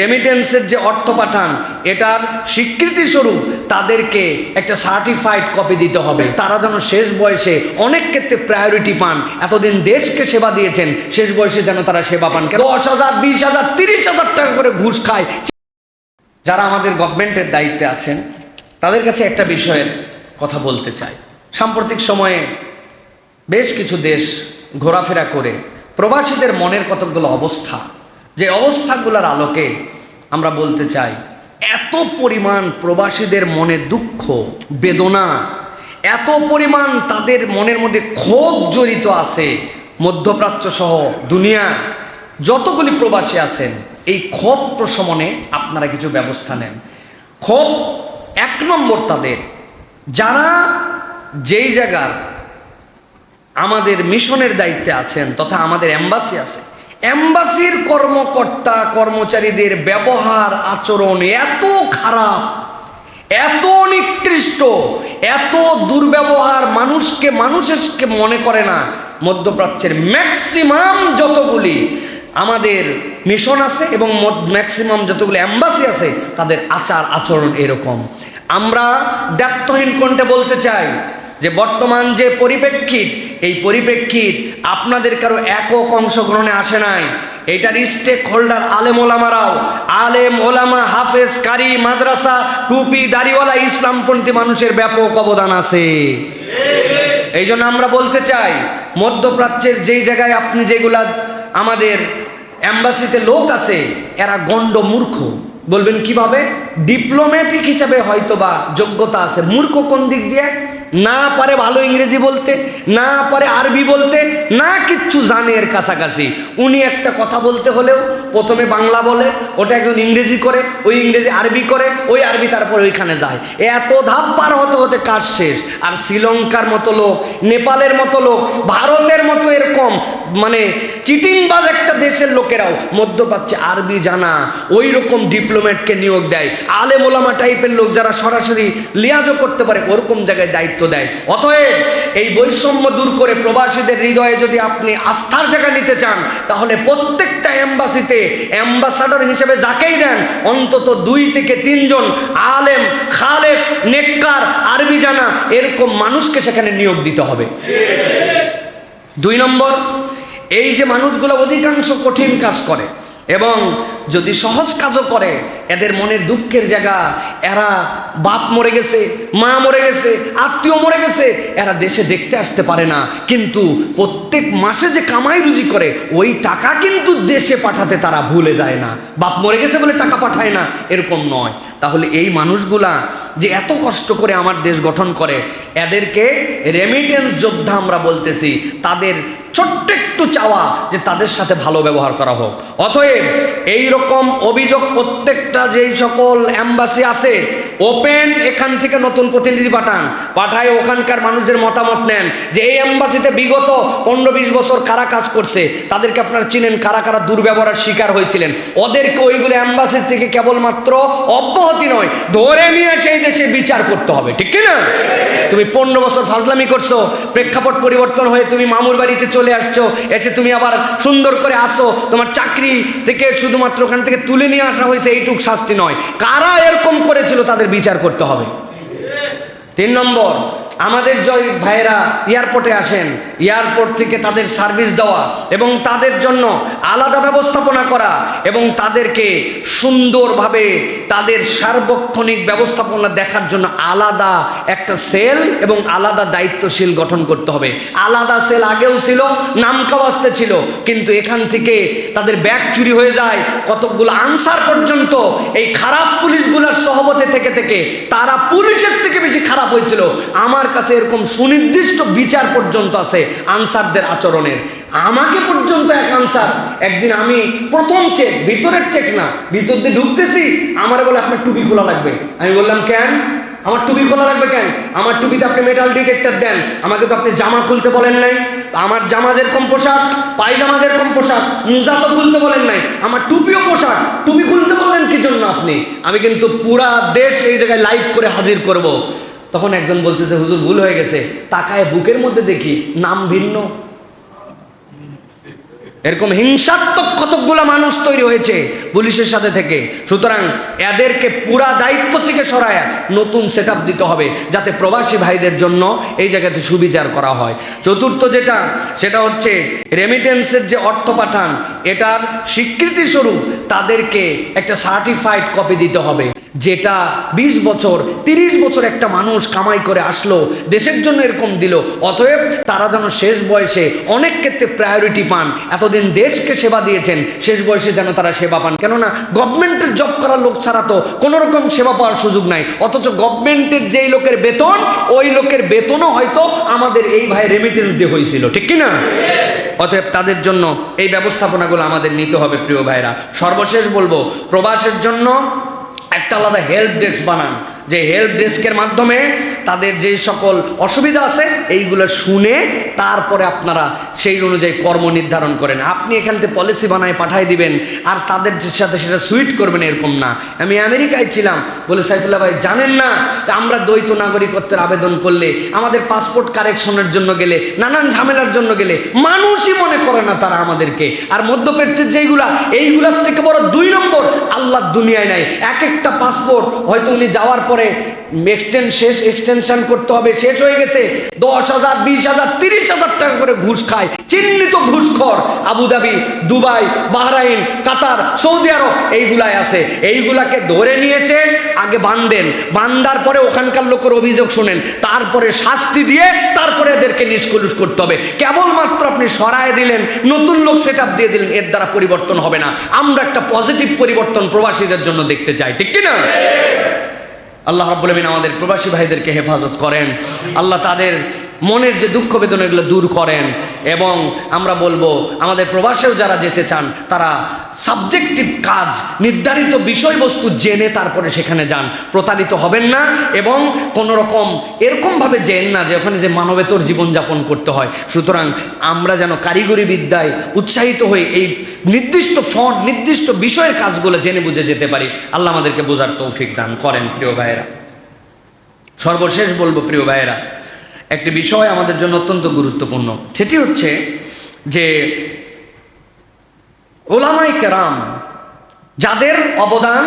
রেমিটেন্সের যে অর্থ পাঠান, এটার স্বীকৃতি স্বরূপ তাদেরকে একটা সার্টিফাইড কপি দিতে হবে। তারা যেন শেষ বয়সে অনেক ক্ষেত্রে প্রায়োরিটি পান। এতদিন দেশকে সেবা দিয়েছেন, শেষ বয়সে যেন তারা সেবা পান। দশ হাজার, বিশ হাজার, তিরিশ হাজার টাকা করে ঘুষ খায়। যারা আমাদের গভর্নমেন্টের দায়িত্বে আছেন, তাদের কাছে একটা বিষয়ের কথা বলতে চাই। সাম্প্রতিক সময়ে বেশ কিছু দেশ ঘোরাফেরা করে, প্রবাসীদের মনের কতকগুলো অবস্থা। যে অবস্থাগুলোর আলোকে আমরা বলতে চাই, এত পরিমাণ প্রবাসীদের মনে দুঃখ, বেদনা, এত পরিমাণ তাদের মনের মধ্যে ক্ষোভ জড়িত আছে মধ্যপ্রাচ্য সহ দুনিয়ার যতগুলি প্রবাসী আছেন, এই ক্ষোভ প্রশমনে আপনারা কিছু ব্যবস্থা নেন। ক্ষোভ এক নম্বর তাদের, যারা যেই জায়গার আমাদের মিশনের দায়িত্বে আছেন তথা আমাদের এম্বাসি আছে এম্বাসির কর্মকর্তা, কর্মচারীদের ব্যবহার, আচরণ এত খারাপ, এত নিকৃষ্ট, এত দুর্ব্যবহার মানুষকে মানুষকে মনে করে না। মধ্যপ্রাচ্যের ম্যাক্সিমাম যতগুলি আমাদের মিশন আছে এবং ম্যাক্সিমাম যতগুলি অ্যাম্বাসি আছে, তাদের আচার আচরণ এরকম। আমরা দ্ব্যর্থহীন কোনটা বলতে চাই যে বর্তমান যে পরিপ্রেক্ষিত, এই পরিপ্রেক্ষিত আপনাদের কারও একক অংশগ্রহণে আসে নাই। এটার স্টেক হোল্ডার আলেম ওলামারাও, আলেম ওলামা হাফেজ কারি মাদ্রাসা, টুপি দাড়িওয়ালা ইসলামপন্থী মানুষের ব্যাপক অবদান আছে। এই জন্য আমরা বলতে চাই, মধ্যপ্রাচ্যের যেই জায়গায় আপনি যেগুলা আমাদের অ্যাম্বাসিতে লোক আছে, এরা গণ্ড মূর্খ। বলবেন কীভাবে? ডিপ্লোম্যাটিক হিসাবে হয়তো বা যোগ্যতা আছে। মূর্খ কোন দিক দিয়ে? না পারে ভালো ইংরেজি বলতে, না পারে আরবি বলতে, না কিচ্ছু জানে এর কাছাকাছি। উনি একটা কথা বলতে হলেও প্রথমে বাংলা বলে, ওটা একজন ইংরেজি করে, ওই ইংরেজি আরবি করে, ওই আরবি তারপরে ওইখানে যায়। এত ধাপ পার হতে হতে কাজ শেষ। আর শ্রীলঙ্কার মতো লোক, নেপালের মতো লোক, ভারতের মতো এরকম মানে চিটিংবাজ একটা দেশের লোকেরাও, মধ্যপ্রাচ্যে আরবি জানা ওই রকম ডিপ্লোম্যাটকে নিয়োগ দেয় আলে মোলামা টাইপের লোক যারা সরাসরি লিয়াজও করতে পারে, ওরকম জায়গায় দায়িত্ব দেয়। অতএব এই বৈষম্য দূর করে প্রবাসীদের হৃদয়ে যদি আপনি আস্থার জায়গা নিতে চান, তাহলে প্রত্যেকটা অ্যাম্বাসিতে অ্যাম্বাসাডর হিসেবে যাকেই দেন, অন্তত দুই থেকে তিনজন আলেম খালেস নেককার, আরবি জানা এরকম মানুষকে সেখানে নিয়োগ দিতে হবে। দুই নম্বর, এই যে মানুষগুলো অধিকাংশ কঠিন কাজ করে এবং যদি সহজ কাজও করে এদের মনের দুঃখের জায়গা, এরা বাপ মরে গেছে, মা মরে গেছে, আত্মীয় মরে গেছে, এরা দেশে দেখতে আসতে পারে না। কিন্তু প্রত্যেক মাসে যে কামাই রুজি করে, ওই টাকা কিন্তু দেশে পাঠাতে তারা ভুলে যায় না। বাপ মরে গেছে বলে টাকা পাঠায় না, এরকম নয়। তাহলে এই মানুষগুলা যে এত কষ্ট করে আমার দেশ গঠন করে, এদেরকে রেমিটেন্স যোদ্ধা আমরা বলতেছি, তাদের ছোট্ট একটু চাওয়া যে তাদের সাথে ভালো ব্যবহার করা হোক। অতএব এই রকম অভিযোগ প্রত্যেকটা যেই সকল অ্যাম্বাসি আছে, ওপেন এখান থেকে নতুন প্রতিনিধি পাঠান। পাঠায় ওখানকার মানুষদের মতামত নেন যে এই অ্যাম্বাসিতে বিগত পনেরো বিশ বছর কারা কাজ করছে, তাদেরকে আপনারা চিনেন কারা কারা দুর্ব্যবহারের শিকার হয়েছিলেন। ওদেরকে ওইগুলো অ্যাম্বাসি থেকে কেবলমাত্র অব্যাহতি নয়, ধরে নিয়ে সেই দেশে বিচার করতে হবে, ঠিক কি না তুমি পনেরো বছর ফাজলামি করছ, প্রেক্ষাপট পরিবর্তন হয়ে তুমি মামুর বাড়িতে চলে আসছো, এসে তুমি আবার সুন্দর করে আসো, তোমার চাকরি থেকে শুধুমাত্র ওখান থেকে তুলে নিয়ে আসা হয়েছে এইটুক শাস্তি নয়। কারা এরকম করেছিল তাদের বিচার করতে হবে? তিন নম্বর আমাদের জয় ভাইয়েরা এয়ারপোর্টে আসেন। এয়ারপোর্ট থেকে তাদের সার্ভিস দেওয়া এবং তাদের জন্য আলাদা ব্যবস্থাপনা করা এবং তাদেরকে সুন্দরভাবে তাদের সার্বক্ষণিক ব্যবস্থাপনা দেখার জন্য আলাদা একটা সেল এবং আলাদা দায়িত্বশীল গঠন করতে হবে। আলাদা সেল আগেও ছিল নামকাওয়াস্তে ছিল, কিন্তু এখান থেকে তাদের ব্যাগ চুরি হয়ে যায়। কতকগুলো আনসার পর্যন্ত এই খারাপ পুলিশগুলোর সহবতে থেকে থেকে তারা পুলিশের থেকে বেশি খারাপ হয়েছিল। আমার কাছে এরকম সুনির্দিষ্ট বিচার পর্যন্ত আছে আনসারদের আচরণের। আমাকে পর্যন্ত এক আনসার। একদিন আমি প্রথম চেক ভিতরের চেক না, ভিতর দিয়ে ঢুকতেছি, আমার বলে, আপনার টুপি খোলা লাগবে। আমি বললাম, কেন? আমার টুপি খোলা লাগবে কেন? আমার টুপিতে আপনি মেটাল ডিটেক্টর দেন। আমাকে তো আপনি জামা খুলতে বলেন নাই। আমার জামা যেরকম পোশাক পায়জামা যেরকম পোশাক, মুজা তো খুলতে বলেন নাই। আমার টুপিও পোশাক, টুপি খুলতে বলেন কি জন্য আপনি? আমি কিন্তু পুরা দেশ এই জায়গায় লাইভ করে হাজির করব। তখন একজন বলতেছে হুজুর, ভুল হয়ে গেছে। তাকায় বুকের মধ্যে দেখি নাম ভিন্ন। এরকম হিংসাত্মক কতকগুলো মানুষ তৈরি হয়েছে পুলিশের সাথে থেকে। সুতরাং এদেরকে পুরা দায়িত্ব থেকে সরায় নতুন সেট দিতে হবে, যাতে প্রবাসী ভাইদের জন্য এই জায়গাতে সুবিচার করা হয়। চতুর্থ যেটা, সেটা হচ্ছে রেমিটেন্সের যে অর্থ পাঠান, এটার স্বীকৃতিস্বরূপ তাদেরকে একটা সার্টিফাইড কপি দিতে হবে। যেটা ২০ বছর ৩০ বছর একটা মানুষ কামাই করে আসলো, দেশের জন্য এরকম দিল। অতএব তারা যেন শেষ বয়সে অনেক ক্ষেত্রে প্রায়োরিটি পান। এতদিন দেশকে সেবা দিয়েছেন, শেষ বয়সে যেন তারা সেবা পান। কেননা গভর্নমেন্টের জব করা লোক ছাড়া তো কোনো রকম সেবা পাওয়ার সুযোগ নাই। অথচ গভর্নমেন্টের যেই লোকের বেতন, ওই লোকের বেতনও হয়তো আমাদের এই ভাই রেমিটেন্স দিয়ে হয়েছিল। ঠিক কি না অতএব তাদের জন্য এই ব্যবস্থাপনাগুলো আমাদের নিতে হবে, প্রিয় ভাইরা। সর্বশেষ বলব, প্রবাসের জন্য একটা আলাদা হেল্প ডেস্ক বানান। যে হেল্প ডেস্কের মাধ্যমে তাদের যে সকল অসুবিধা আছে, এইগুলো শুনে তারপরে আপনারা সেই অনুযায়ী কর্ম নির্ধারণ করেন। আপনি এখান থেকে পলিসি বানায় পাঠাই দিবেন, আর তাদের সাথে সেটা সুইট করবেন এরকম না। আমি আমেরিকায় ছিলাম, বলে সাইফুল্লাহ ভাই, জানেন না, আমরা দ্বৈত নাগরিকত্বের আবেদন করলে, আমাদের পাসপোর্ট কারেকশনের জন্য গেলে, নানান ঝামেলার জন্য গেলে, মানুষই মনে করে না তারা আমাদেরকে। আর মধ্যপ্রাচ্যের যেইগুলা, এইগুলার থেকে বড় দুই নম্বর আল্লাহর দুনিয়ায় নাই। এক একটা পাসপোর্ট হয়তো উনি যাওয়ার পরে এক্সটেন্ড শেষ এক্সটেনশন করতে হবে। শেষ হয়ে গেছে। দশ হাজার, বিশ হাজার, তিরিশ হাজার টাকা করে ঘুষ খায়। চিহ্নিত ঘুষখর Abu Dhabi, Dubai, Bahrain, Qatar, Saudi Arab, এইগুলাই আছে। এইগুলাকে ধরে নিয়ে এসে আগে বান্ধেন বান্ধার পরে ওখানকার লোকের অভিযোগ শোনেন। তারপরে শাস্তি দিয়ে তারপরে এদেরকে নিষ্কলুষ করতে হবে। কেবলমাত্র আপনি সরায় দিলেন, নতুন লোক সেট দিয়ে দিলেন, এর দ্বারা পরিবর্তন হবে না। আমরা একটা পজিটিভ পরিবর্তন প্রবাসীদের জন্য দেখতে চাই। ঠিক কি না আল্লাহ রাবুল আমাদের প্রবাসী ভাইদেরকে হেফাজত করেন। আল্লাহ তাদের মনের যে দুঃখ বেদনা এগুলো দূর করেন এবং আমরা বলব, আমাদের প্রবাসেও যারা যেতে চান, তারা সাবজেক্টিভ কাজ, নির্ধারিত বিষয়বস্তু জেনে তারপরে সেখানে যান। প্রতারিত হবেন না এবং কোনো রকম এরকমভাবে জেন না যে ওখানে যে মানবেতর জীবনযাপন করতে হয়। সুতরাং আমরা যেন কারিগরি বিদ্যায় উৎসাহিত হয়ে এই নির্দিষ্ট ফন্ট নির্দিষ্ট বিষয়ের কাজগুলো জেনে বুঝে যেতে পারি। আল্লাহ আমাদেরকে বোঝার তৌফিক দান করেন, প্রিয় ভাইয়েরা। সর্বশেষ বলব, প্রিয় ভাইয়েরা একটি বিষয় আমাদের জন্য অত্যন্ত গুরুত্বপূর্ণ। সেটি হচ্ছে যে ওলামাই কেরাম যাদের অবদান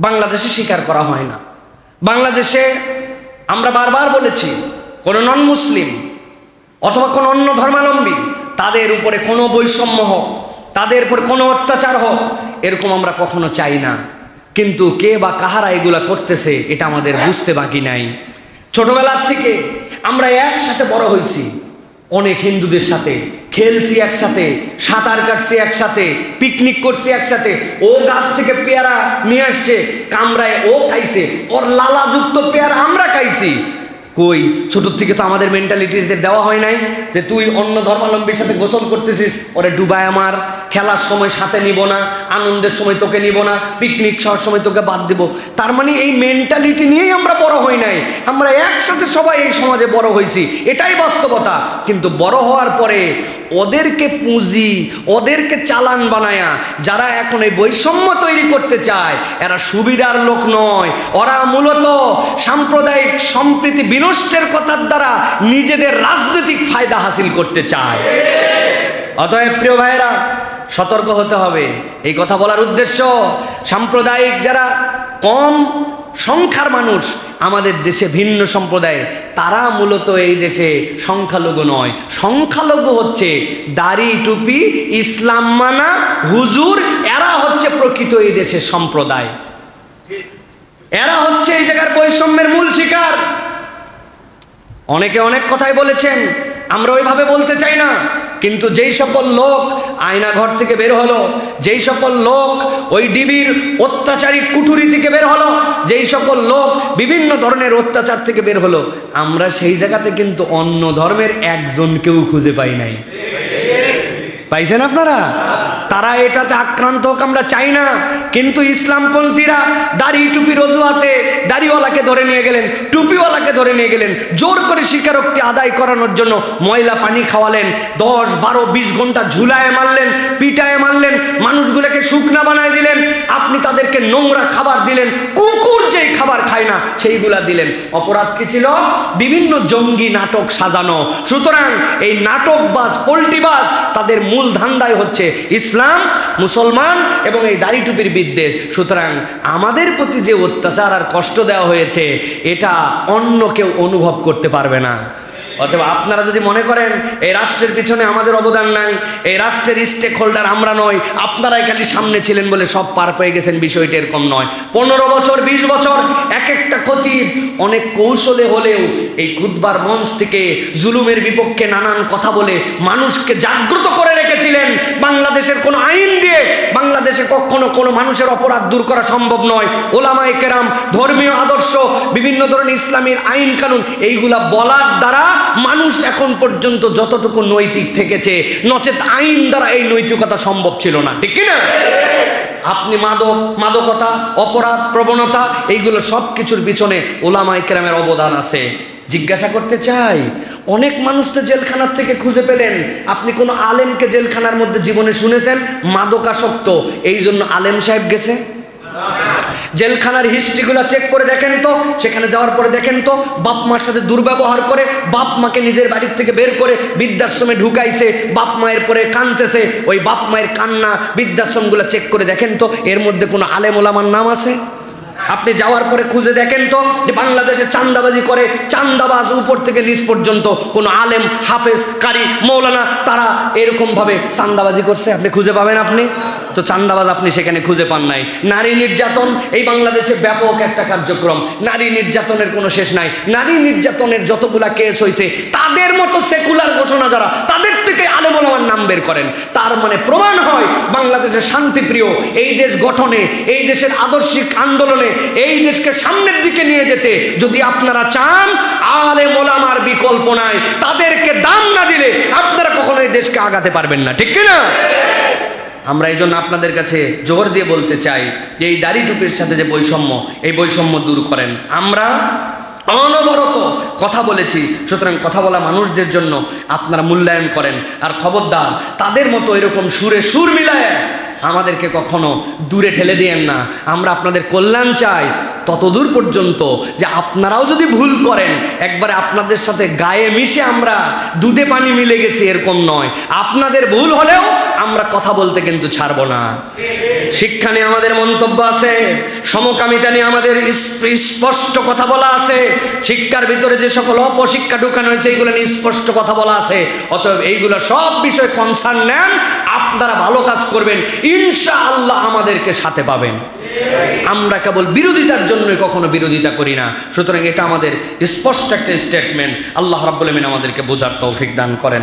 বাংলাদেশে স্বীকার করা হয় না। বাংলাদেশে আমরা বারবার বলেছি, কোনো নন মুসলিম অথবা কোনো অন্য ধর্মাবলম্বী তাদের উপরে কোনো বৈষম্য হোক, তাদের উপর কোনো অত্যাচার হোক, এরকম আমরা কখনো চাই না। কিন্তু কে বা কাহারা এগুলা করতেছে, এটা আমাদের বুঝতে বাকি নাই। ছোটবেলার থেকে আমরা একসাথে বড় হয়েছি। অনেক হিন্দুদের সাথে, খেলছি একসাথে, সাঁতার কাটছি একসাথে পিকনিক করছি একসাথে, ও গাছ থেকে পেয়ারা নিয়ে আসছে, কামরায় ও খাইছে, ওর লালাযুক্ত পেয়ারা আমরা খাইছি। কই, ছোটোর থেকে তো আমাদের মেন্টালিটিতে দেওয়া হয় নাই যে তুই অন্য ধর্মাবলম্বীর সাথে গোসল করতেছিস, ওরে ডুবায় আমার। খেলার সময় সাথে নিব না, আনন্দের সময় তোকে নিব না পিকনিক খাওয়ার সময় তোকে বাদ দেব। তার মানে এই মেন্টালিটি নিয়েই আমরা বড় হই নাই। আমরা একসাথে সবাই এই সমাজে বড় হয়েছি, এটাই বাস্তবতা। কিন্তু বড় হওয়ার পরে ওদেরকে পুঁজি, ওদেরকে চালান বানায়া, যারা এখন এই বৈষম্য তৈরি করতে চায়, এরা সুবিধার লোক নয়। ওরা মূলত সাম্প্রদায়িক সম্প্রীতি বিনষ্টের কথার দ্বারা নিজেদের রাজনৈতিক ফায়দা হাসিল করতে চায়। অতএব প্রিয় ভাইয়েরা সতর্ক হতে হবে। এই কথা বলার উদ্দেশ্য, সাম্প্রদায়িক যারা কম সংখ্যার মানুষ, আমাদের দেশে ভিন্ন সম্প্রদায়ের, তারা মূলত এই দেশে সংখ্যালঘু নয়। সংখ্যালঘু হচ্ছে দাড়ি, টুপি, ইসলাম মানা, হুজুর, এরা হচ্ছে প্রকৃত এই দেশের সম্প্রদায়। এরা হচ্ছে এই জায়গার বৈষম্যের মূল শিকার। অনেকে অনেক কথাই বলেছেন, আমরা ওইভাবে বলতে চাই না। কিন্তু যেই সকল লোক আয়নাঘর থেকে বের হলো, যেই সকল লোক ওই ডিবির অত্যাচারী কুঠুরি থেকে বের হলো, যেই সকল লোক বিভিন্ন ধরনের অত্যাচার থেকে বের হলো, আমরা সেই জায়গাতে কিন্তু অন্য ধর্মের একজনকেও খুঁজে পাই নাই। পাইছেন আপনারা? তারা এটাতে আক্রান্ত হোক আমরা চাই না। কিন্তু ইসলামপন্থীরা দাড়ি টুপি রজুয়াতে দাড়িওয়ালাকে ধরে নিয়ে গেলেন, টুপিওয়ালাকে ধরে নিয়ে গেলেন, জোর করে স্বীকারোক্তি আদায় করানোর জন্য ময়লা পানি খাওয়ালেন, দশ, বারো, বিশ ঘণ্টা ঝুলায় মারলেন, পিটায় মারলেন, মানুষগুলোকে শুকনা বানায় দিলেন, আপনি তাদেরকে নোংরা খাবার দিলেন, কুকুর যেই খাবার খায় না সেইগুলা দিলেন। অপরাধ কি ছিল? বিভিন্ন জঙ্গি নাটক সাজানো। সুতরাং এই নাটকবাজ পোল্টিবাজ তাদের মূল ধান্দায় হচ্ছে ইসলাম, মুসলমান এবং এই দাড়ি টুপির বিদ্বেষ সুতরাং আমাদের প্রতি যে অত্যাচার আর কষ্ট দেওয়া হয়েছে, এটা অন্য কেউ অনুভব করতে পারবে না। অথবা আপনারা যদি মনে করেন, এই রাষ্ট্রের পিছনে আমাদের অবদান নাই, এই রাষ্ট্রের স্টেক হোল্ডার আমরা নই, আপনারাই খালি সামনে ছিলেন বলে সব পার পেয়ে গেছেন, বিষয়টা এরকম নয়। পনেরো বছর, বিশ বছর, এক একটা খতিব অনেক কৌশলে হলেও এই খুদবার মঞ্চ থেকে জুলুমের বিপক্ষে নানান কথা বলে মানুষকে জাগ্রত করে রেখেছিলেন। বাংলাদেশের কোনো আইন দিয়ে বাংলাদেশে কখনো কোনো মানুষের অপরাধ দূর করা সম্ভব নয়। ওলামাই কেরাম, ধর্মীয় আদর্শ, বিভিন্ন ধরনের ইসলামের আইন কানুন, এইগুলা বলার দ্বারা মানুষ এখন পর্যন্ত যতটুকু নৈতিক থেকেছে, নচেত আইন দ্বারা এই নৈতিকতা সম্ভব ছিল না। ঠিক কিনা? আপনি মাদক, মাদকতা, অপরাধ, প্রবণতা, এইগুলো সব কিছুর পিছনে ওলামাই কেরামের অবদান আছে। জিজ্ঞাসা করতে চাই, অনেক মানুষ তো জেলখানার থেকে খুঁজে পেলেন। আপনি কোনো আলেমকে জেলখানার মধ্যে জীবনে শুনেছেন? মাদকাসক্ত এই জন্য আলেম সাহেব গেছে? জেলখানার হিস্ট্রিগুলো চেক করে দেখেন তো, সেখানে যাওয়ার পরে দেখেন তো, বাপ মার সাথে দুর্ব্যবহার করে, বাপ মাকে নিজের বাড়ির থেকে বের করে বৃদ্ধাশ্রমে ঢুকাইছে, বাপ মায়ের পরে কানতেছে ওই বাপ মায়ের কান্না বৃদ্ধাশ্রমগুলো চেক করে দেখেন তো, এর মধ্যে কোনো আলেম ওলামার নাম আছে? আপনি যাওয়ার পরে খুঁজে দেখেন তো, যে বাংলাদেশে চান্দাবাজি করে চান্দাবাজ উপর থেকে নিচ পর্যন্ত কোনো আলেম, হাফেজ, কারি, মৌলানা, তারা এরকমভাবে চান্দাবাজি করছে, আপনি খুঁজে পাবেন আপনি? তো চান্দাবাজ আপনি সেখানে খুঁজে পান নাই। নারী নির্যাতন, এই বাংলাদেশে ব্যাপক একটা কার্যক্রম। নারী নির্যাতনের কোনো শেষ নাই। নারী নির্যাতনের যতগুলা কেস হয়েছে তাদের মতো সেকুলার ঘোষণা যারা, তাদের থেকে আলেমলামার নাম বের করেন। তার মানে প্রমাণ হয় বাংলাদেশের শান্তিপ্রিয়, এই দেশ গঠনে, এই দেশের আদর্শিক আন্দোলনে, এই দেশকে সামনের দিকে নিয়ে যেতে যদি আপনারা চান আলে মোলামার বিকল্প নাই। তাদেরকে দাম না দিলে আপনারা কখনো এই দেশকে আগাতে পারবেন না। ঠিক কিনা? আমরা এই জন্য আপনাদের কাছে জোর দিয়ে বলতে চাই যে এই দাড়ি টুপির সাথে যে বৈষম্য, এই বৈষম্য দূর করেন। আমরা অনবরত কথা বলেছি, সুতরাং কথা বলা মানুষদের জন্য আপনারা মূল্যায়ন করেন। আর খবরদার, তাদের মতো এরকম সুরে সুর মিলায় আমাদেরকে কখনো দূরে ঠেলে দিয়েন না। আমরা আপনাদের কল্যাণ চাই ততদূর পর্যন্ত যে আপনারাও যদি ভুল করেন, একবারে আপনাদের সাথে গায়ে মিশে আমরা দুধে পানি মিলে গেছি এরকম নয়। আপনাদের ভুল হলেও আমরা কথা বলতে কিন্তু ছাড়বো না। শিক্ষা নিয়ে আমাদের মন্তব্য আছে সমকামিতা নিয়ে আমাদের স্পষ্ট কথা বলা আছে। শিক্ষার ভিতরে যে সকল অপশিক্ষা ঢুকানো হয়েছে, এইগুলো নিয়ে স্পষ্ট কথা বলা আছে। অতএব এইগুলো সব বিষয়ে কনসার্ন নেন, আপনারা ভালো কাজ করবেন ইনশা আল্লাহ আমাদেরকে সাথে পাবেন। আমরা কেবল বিরোধিতার জন্যই কখনো বিরোধিতা করি না। সুতরাং এটা আমাদের স্পষ্ট একটা স্টেটমেন্ট আল্লাহ আমিন আমাদেরকে বোঝার তৌফিক দান করেন।